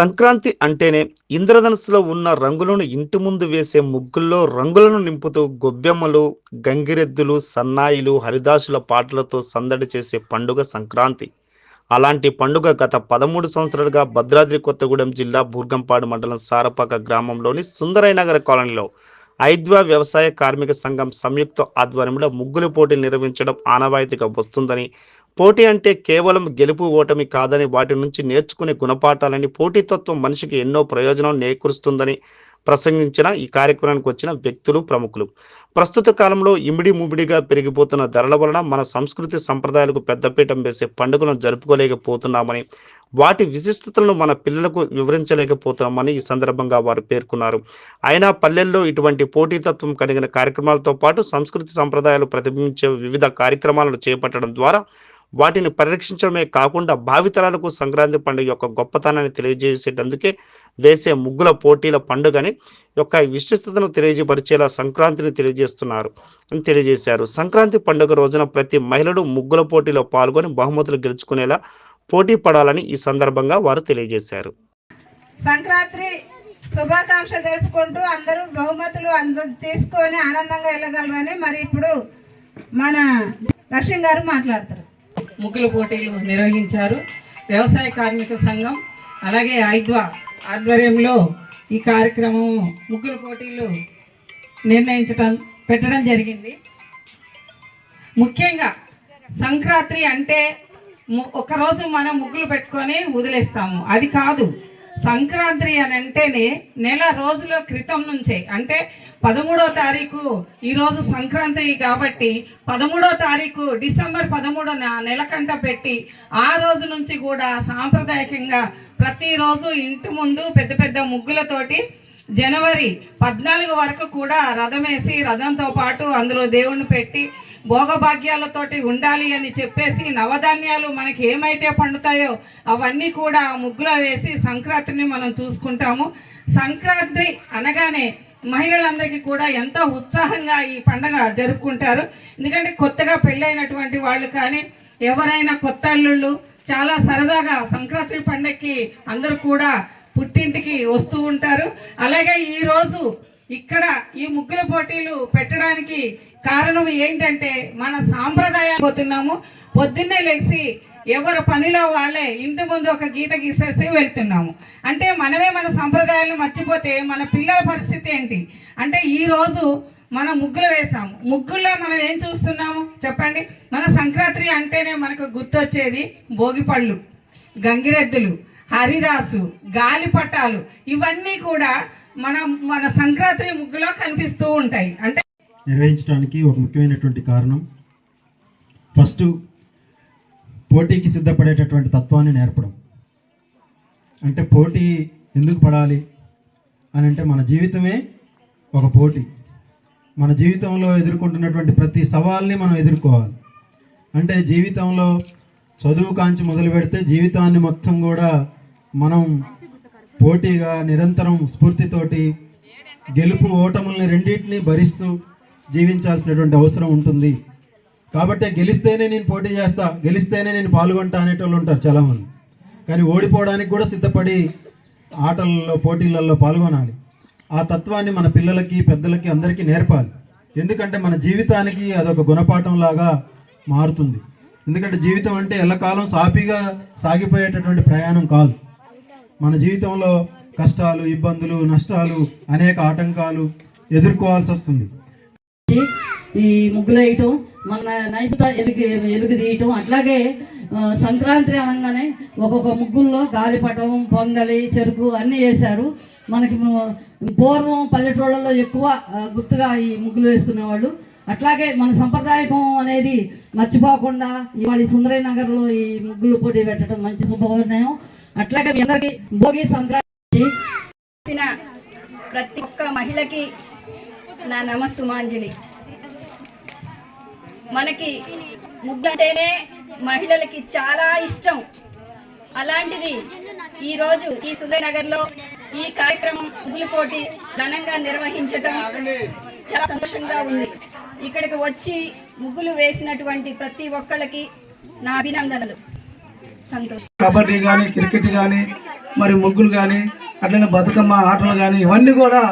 సంక్రాంతి అంటేనే ఇంద్రధనస్సులో ఉన్న రంగులను ఇంటి ముందు వేసే ముగ్గుల్లో రంగులను నింపుతూ గొబ్బెమ్మలు గంగిరెద్దులు సన్నాయిలు హరిదాసుల పాటలతో సందడి చేసే పండుగ సంక్రాంతి. అలాంటి పండుగ గత పదమూడు సంవత్సరాలుగా భద్రాద్రి కొత్తగూడెం జిల్లా బూర్గంపాడు మండలం సారపాక గ్రామంలోని సుందరయ్యనగర్ కాలనీలో ఐద్వా వ్యవసాయ కార్మిక సంఘం సంయుక్త ఆధ్వర్యంలో ముగ్గులు పోటీలు నిర్వహించడం ఆనవాయితీగా వస్తుందని పోటీ అంటే కేవలం గెలుపు ఓటమి కాదని వాటి నుంచి నేర్చుకునే గుణపాఠాలని పోటీతత్వం మనిషికి ఎన్నో ప్రయోజనం నేకూరుస్తుందని ప్రసంగించిన ఈ కార్యక్రమానికి వచ్చిన వ్యక్తులు ప్రముఖులు. ప్రస్తుత కాలంలో ఇమిడి ముమిడిగా పెరిగిపోతున్న ధరల వలన మన సంస్కృతి సంప్రదాయాలకు పెద్దపీఠం వేసే పండుగలను జరుపుకోలేకపోతున్నామని వాటి విశిష్టతలను మన పిల్లలకు వివరించలేకపోతున్నామని ఈ సందర్భంగా వారు పేర్కొన్నారు. అయినా పల్లెల్లో ఇటువంటి పోటీతత్వం కలిగిన కార్యక్రమాలతో పాటు సంస్కృతి సంప్రదాయాలు ప్రతిబింబించే వివిధ కార్యక్రమాలను చేపట్టడం ద్వారా వాటిని పరిరక్షించడమే కాకుండా భావితరాలకు సంక్రాంతి పండుగ యొక్క గొప్పతనాన్ని తెలియజేసేటందుకే వేసే ముగ్గుల పోటీల పండుగని యొక్క విశిష్టతను తెలియజేపరిచేలా సంక్రాంతిని తెలియజేస్తున్నారు అని తెలియజేశారు. సంక్రాంతి పండుగ రోజున ప్రతి మహిళలు ముగ్గుల పోటీలో పాల్గొని బహుమతులు గెలుచుకునేలా పోటీ పడాలని ఈ సందర్భంగా వారు తెలియజేశారు. సంక్రాంతి శుభాకాంక్షలు జరుపుకుంటూ అందరూ బహుమతులు అందరూ తీసుకొని ఆనందంగా వెళ్ళగలరని మరి ఇప్పుడు మన లక్ష్యం గారు మాట్లాడతారు ముగ్గుల పోటీలు నిర్వహించారు. వ్యవసాయ కార్మిక సంఘం అలాగే ఐద్వా ఆధ్వర్యంలో ఈ కార్యక్రమం ముగ్గుల పోటీలు నిర్ణయించడం పెట్టడం జరిగింది. ముఖ్యంగా సంక్రాంతి అంటే ము- ఒకరోజు మనం ముగ్గులు పెట్టుకొని వదిలేస్తాము. అది కాదు. సంక్రాంతి అని అంటేనే నెల రోజుల క్రితం నుంచే. అంటే పదమూడో తారీఖు ఈరోజు సంక్రాంతి కాబట్టి పదమూడో తారీఖు డిసెంబర్ పదమూడున నెలకంట పెట్టి ఆ రోజు నుంచి కూడా సాంప్రదాయకంగా ప్రతిరోజు ఇంటి ముందు పెద్ద పెద్ద ముగ్గులతోటి జనవరి పద్నాలుగు వరకు కూడా రథం వేసి రథంతో పాటు అందులో దేవుణ్ణి పెట్టి భోగభాగ్యాలతోటి ఉండాలి అని చెప్పేసి నవధాన్యాలు మనకి ఏమైతే పండుతాయో అవన్నీ కూడా ముగ్గులో వేసి సంక్రాంతిని మనం చూసుకుంటాము. సంక్రాంతి అనగానే మహిళలందరికీ కూడా ఎంతో ఉత్సాహంగా ఈ పండగ జరుపుకుంటారు. ఎందుకంటే కొత్తగా పెళ్ళైనటువంటి వాళ్ళు కానీ ఎవరైనా కొత్త అల్లుళ్ళు చాలా సరదాగా సంక్రాంతి పండగకి అందరూ కూడా పుట్టింటికి వస్తూ ఉంటారు. అలాగే ఈరోజు ఇక్కడ ఈ ముగ్గుల పోటీలు పెట్టడానికి కారణం ఏంటంటే మన సాంప్రదాయాలు పోతున్నాము. పొద్దున్నే లేచి ఎవరు పనిలో వాళ్ళే ఇంటి ముందు ఒక గీత గీసేసి వెళ్తున్నాము. అంటే మనమే మన సంప్రదాయాలను మర్చిపోతే మన పిల్లల పరిస్థితి ఏంటి? అంటే ఈ రోజు మనం ముగ్గులు వేసాము ముగ్గుల్లో మనం ఏం చూస్తున్నాము? చెప్పండి. మన సంక్రాంతి అంటేనే మనకు గుర్తొచ్చేది భోగిపళ్ళు గంగిరెద్దులు హరిదాసు గాలిపటాలు. ఇవన్నీ కూడా మన మన సంక్రాంతి ముగ్గులో కనిపిస్తూ ఉంటాయి. అంటే నిర్వహించడానికి ఒక ముఖ్యమైనటువంటి కారణం. ఫస్ట్ పోటీకి సిద్ధపడేటటువంటి తత్వాన్ని నేర్పడం. అంటే పోటీ ఎందుకు పడాలి అని అంటే మన జీవితమే ఒక పోటీ. మన జీవితంలో ఎదుర్కొంటున్నటువంటి ప్రతి సవాల్ని మనం ఎదుర్కోవాలి. అంటే జీవితంలో చదువు కాంచి మొదలు పెడితే జీవితాన్ని మొత్తం కూడా మనం పోటీగా నిరంతరం స్ఫూర్తితోటి గెలుపు ఓటముల్ని రెండింటిని భరిస్తూ జీవించాల్సినటువంటి అవసరం ఉంటుంది. కాబట్టి గెలిస్తేనే నేను పోటీ చేస్తా గెలిస్తేనే నేను పాల్గొంటా అనేటోళ్ళు ఉంటారు చాలామంది. కానీ ఓడిపోవడానికి కూడా సిద్ధపడి ఆటలలో పోటీలలో పాల్గొనాలి. ఆ తత్వాన్ని మన పిల్లలకి పెద్దలకి అందరికీ నేర్పాలి. ఎందుకంటే మన జీవితానికి అదొక గుణపాఠం లాగా మారుతుంది. ఎందుకంటే జీవితం అంటే ఎల్లకాలం సాఫీగా సాగిపోయేటటువంటి ప్రయాణం కాదు. మన జీవితంలో కష్టాలు ఇబ్బందులు నష్టాలు అనేక ఆటంకాలు ఎదుర్కోవాల్సి వస్తుంది ఈ ముగ్గులు వేయటం మన నైపుత ఎలుగు ఎలుగు తీయటం అట్లాగే సంక్రాంతి అనగానే ఒక్కొక్క ముగ్గుల్లో గాలిపటం పొంగలి చెరుకు అన్నీ వేశారు. మనకి పూర్వం పల్లెటూళ్ళలో ఎక్కువ గుర్తుగా ఈ ముగ్గులు వేసుకునేవాళ్ళు. అట్లాగే మన సంప్రదాయకం అనేది మర్చిపోకుండా ఇవాళ ఈ సుందరయ్య నగర్లో ఈ ముగ్గులు పోటీ పెట్టడం మంచి శుభవర్ణయం అట్లాగే మీ అందరికీ భోగి సంక్రాంతి. ప్రతి ఒక్క మహిళకి నా నమస్సుమాంజలి మనకి ముగ్గులంటేనే మహిళలకి చాలా ఇష్టం. అలాంటిది ఈరోజు ఈ సుధయనగర్లో ఈ కార్యక్రమం ముగ్గులు పోటీ ఘనంగా నిర్వహించటం చాలా సంతోషంగా ఉంది. ఇక్కడికి వచ్చి ముగ్గులు వేసినటువంటి ప్రతి ఒక్కళ్ళకి నా అభినందనలు. సంతోషం. కబడ్డీ కానీ క్రికెట్ కానీ మరి ముగ్గులు కానీ అట్లనే బతుకమ్మ ఆటలు కానీ ఇవన్నీ కూడా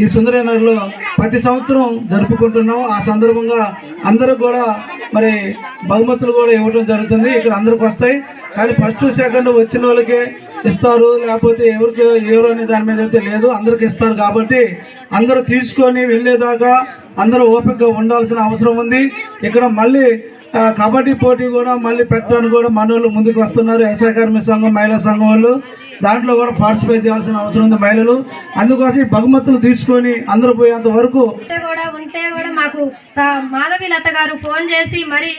ఈ సుందరనగర్లో ప్రతి సంవత్సరం జరుపుకుంటున్నాం ఆ సందర్భంగా అందరూ కూడా మరి బహుమతులు కూడా ఇవ్వడం జరుగుతుంది. ఇక్కడ అందరికి వస్తాయి. కానీ ఫస్ట్ సెకండ్ వచ్చిన వాళ్ళకే ఇస్తారు. లేకపోతే ఎవరికి ఎవరు అనే దాని మీద అయితే లేదు. అందరికి ఇస్తారు కాబట్టి అందరూ తీసుకొని వెళ్ళేదాకా అందరూ ఓపికగా ఉండాల్సిన అవసరం ఉంది. ఇక్కడ మళ్ళీ కబడ్డీ పోటీ కూడా మళ్ళీ పెట్టడానికి కూడా మన ముందుకు వస్తున్నారు. ఎస్ఐ సంఘం మహిళా సంఘం వాళ్ళు. దాంట్లో కూడా పార్టిసిపేట్ చేయాల్సిన అవసరం ఉంది మహిళలు. అందుకోసం ఈ బహుమతులు తీసుకొని అందరూ పోయేంత వరకు కూడా ఉంటే కూడా మాకు మాధవి లత గారు ఫోన్ చేసి మరి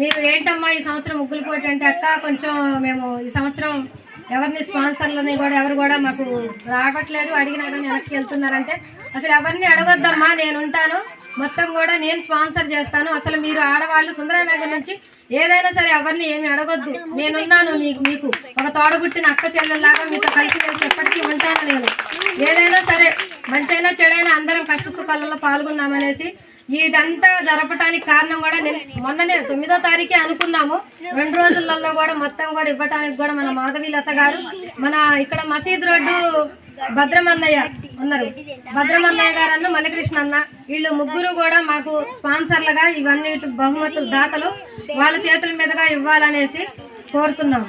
మీరు ఏంటమ్మా ఈ సంవత్సరం ముగ్గులు పోటీ? అంటే అక్క కొంచెం మేము ఈ సంవత్సరం ఎవరిని స్పాన్సర్లని కూడా ఎవరు కూడా మాకు రావట్లేదు. అడిగినా కానీ వెనక్కి వెళ్తున్నారంటే అసలు ఎవరిని అడగొద్దమ్మా నేను ఉంటాను. మొత్తం కూడా నేను స్పాన్సర్ చేస్తాను. అసలు మీరు ఆడవాళ్ళు సుందరనగర్ నుంచి ఏదైనా సరే ఎవరిని ఏమి అడగొద్దు. నేనున్నాను మీకు మీకు. ఒక తోడబుట్టిన అక్క చెల్లెల్లాగా మీతో కలిసి కలిసి ఎప్పటికీ ఉంటాను నేను. ఏదైనా సరే మంచైనా చెడైనా అందరం కష్ట సుఖాలలో పాల్గొందామనేసి ఇదంతా జరపడానికి కారణం కూడా నేను మొన్ననే తొమ్మిదో తారీఖే అనుకున్నాము. రెండు రోజులలో కూడా మొత్తం కూడా ఇవ్వటానికి కూడా మన మాధవి లత గారు మన ఇక్కడ మసీద్ రోడ్డు భద్రమన్నయ్య ఉన్నారు. భద్రమన్నయ్య గారు అన్న మల్లికృష్ణ అన్న వీళ్ళు ముగ్గురు కూడా మాకు స్పాన్సర్లుగా ఇవన్నీ బహుమతులు దాతలు వాళ్ళ చేతుల మీదుగా ఇవ్వాలనేసి కోరుతున్నాము.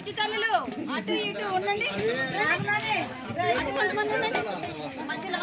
చిట్టి తల్లులు అటు ఇటు ఉండండి. కొంతమంది ఉండండి. మధ్యలో